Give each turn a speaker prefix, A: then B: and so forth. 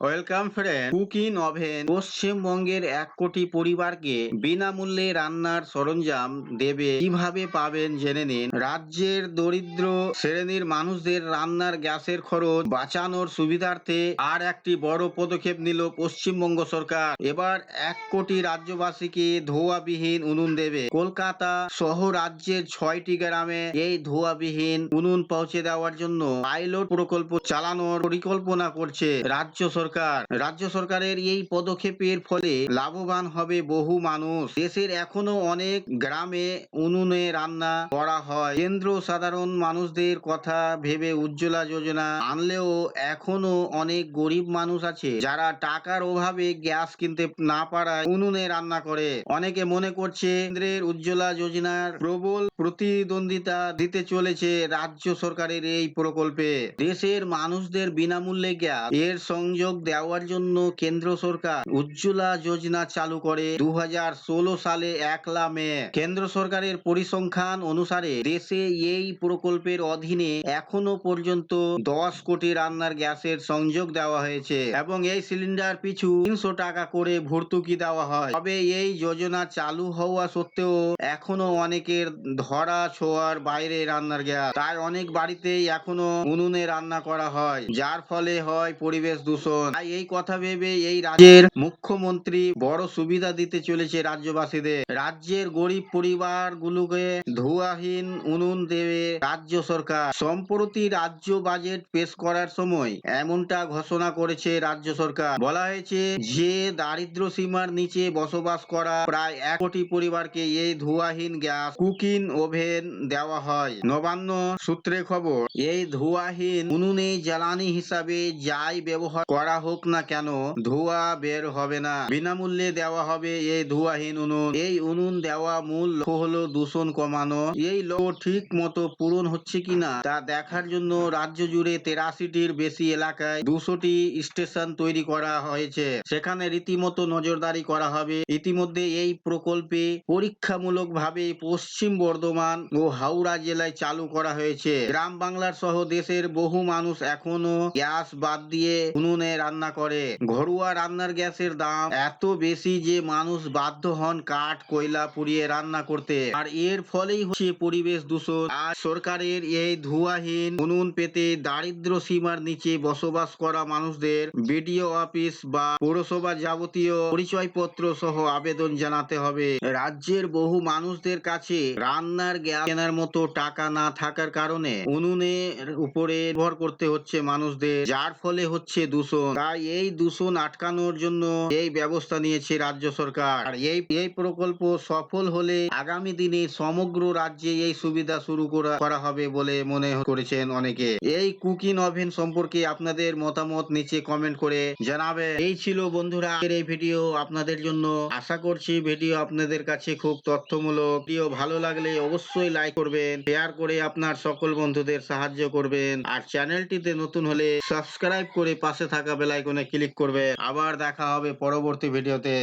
A: Welcome friend cooking oven পশ্চিমবঙ্গের এক কোটি পরিবারকে বিনামূল্যে রান্নার সরঞ্জাম দেবে। কীভাবে পাবেন জেনে নিন। রাজ্যের দরিদ্র শ্রেণির মানুষদের রান্নার গ্যাসের খরচ বাঁচানোর সুবিধার্থে আর একটি বড় পদক্ষেপ নিল পশ্চিমবঙ্গ সরকার। এবার এক কোটি রাজ্যবাসীকে ধোয়াবিহীন উনুন দেবে। কলকাতা সহ রাজ্যের ছয়টি গ্রামে এই ধোয়াবিহীন উনুন পৌঁছে দেওয়ার জন্য পাইলট প্রকল্প চালানোর পরিকল্পনা করছে রাজ্য সরকার। রাজ্য সরকারের এই পদক্ষেপের ফলে লাভবান হবে বহু মানুষ। দেশের এখনও অনেক গ্রামে উনুনে রান্না করা হয়। কেন্দ্র সাধারণ মানুষদের কথা ভেবে উজ্জ্বলা যোজনা আনলেও এখনও অনেক গরিব মানুষ আছে যারা টাকার অভাবে গ্যাস কিনতে না পারায় উনুনে রান্না করে। অনেকে মনে করছে কেন্দ্রের উজ্জ্বলা যোজনার প্রবল প্রতিদ্বন্দ্বিতা দিতে চলেছে রাজ্য সরকারের এই প্রকল্পে। দেশের মানুষদের বিনামূল্যে গ্যাস, এর সংযোগ দেওয়ার জন্য কেন্দ্র সরকার উজ্জ্বলা যোজনা চালু করে দু হাজার ষোলো সালে একলা মে কেন্দ্র সরকারের পরিসংখ্যান অনুসারে দেশে এই প্রকল্পের অধীনে এখনও পর্যন্ত দশ কোটি রান্নার গ্যাসের সংযোগ দেওয়া হয়েছে এবং এই সিলিন্ডার পিছু তিনশো টাকা করে ভর্তুকি দেওয়া হয়। তবে এই যোজনা চালু হওয়া সত্ত্বেও এখনও অনেকের ধরা ছোঁয়ার বাইরে রান্নার গ্যাস। তাই অনেক বাড়িতেই এখনও উনুনে রান্না করা হয়, যার ফলে হয় পরিবেশ দূষণ। তাই এই কথা ভেবে এই রাজ্যের মুখ্যমন্ত্রী বড় সুবিধা দিতে চলেছে রাজ্যবাসীদের। রাজ্যের গরিব পরিবারগুলোকে ধোঁয়াহীন উনুন দেবে রাজ্য সরকার। সম্প্রতি রাজ্য বাজেট পেশ করার সময় এমনটা ঘোষণা করেছে রাজ্য সরকার। বলা হয়েছে, যে দারিদ্র সীমার নিচে বসবাস করা প্রায় এক কোটি পরিবারকে এই ধোঁয়াহীন গ্যাস কুকিং ওভেন দেওয়া হয়। নবান্ন সূত্রে খবর, এই ধোঁয়াহীন উনুনে জ্বালানি হিসাবে যাই ব্যবহার করা হোক না কেন, ধোঁয়া বের হবে না। বিনামূল্যে দেওয়া হবে এই ধোঁয়াহীন উনুন। এই উনুন দেওয়া মূল হলো দূষণ কমানো। এই লক্ষ্য ঠিক মতো পূরণ হচ্ছে কিনা, তা দেখার জন্য রাজ্য জুড়ে তেরাশিটির বেশি এলাকায় দুশোটি স্টেশন তৈরি করা হয়েছে। সেখানে রীতিমতো নজরদারি করা হবে। ইতিমধ্যে এই প্রকল্পে পরীক্ষামূলক ভাবে পশ্চিম বর্ধমান ও হাওড়া জেলায় চালু করা হয়েছে। গ্রাম বাংলার সহ দেশের বহু মানুষ এখনও গ্যাস বাদ দিয়ে উনুনে রান্না করে। ঘরোয়া রান্নার গ্যাসের দাম এত বেশি যে মানুষ বাধ্য হন কাঠ, কয়লা পুড়িয়ে রান্না করতে। আর এর ফলেই হচ্ছে পরিবেশ দূষণ। আর সরকারের এই ধোঁয়াহীন উনুন পেতে দারিদ্র সীমার নিচে বসবাস করা মানুষদের বিডিও অফিস বা পৌরসভা যাবতীয় পরিচয়পত্র সহ আবেদন জানাতে হবে। রাজ্যের বহু মানুষদের কাছে রান্নার গ্যাস কেনার মতো টাকা না থাকার কারণে উনুনের উপরে নির্ভর করতে হচ্ছে মানুষদের, যার ফলে হচ্ছে দূষণ। তাই এই দূষণ আটকানোর জন্য এই ব্যবস্থা নিয়েছে রাজ্য সরকার। আর এই এই প্রকল্প সফল হলে আগামী দিনে সমগ্র রাজ্যে এই সুবিধা শুরু করা হবে বলে মনে করেছেন অনেকে। এই কুকিং ওভেন সম্পর্কে আপনাদের মতামত নিচে কমেন্ট করে জানাবেন। এই ছিল বন্ধুরা এই ভিডিও আপনাদের জন্য। আশা করছি ভিডিও আপনাদের কাছে খুব তথ্যমূলক। ভিডিও ভালো লাগলে অবশ্যই লাইক করবেন, শেয়ার করে আপনার সকল বন্ধুদের সাহায্য করবেন। আর চ্যানেলটিতে নতুন হলে সাবস্ক্রাইব করে পাশে থাকা বেল আইকনে ক্লিক করবে। আবার দেখা হবে পরবর্তী ভিডিওতে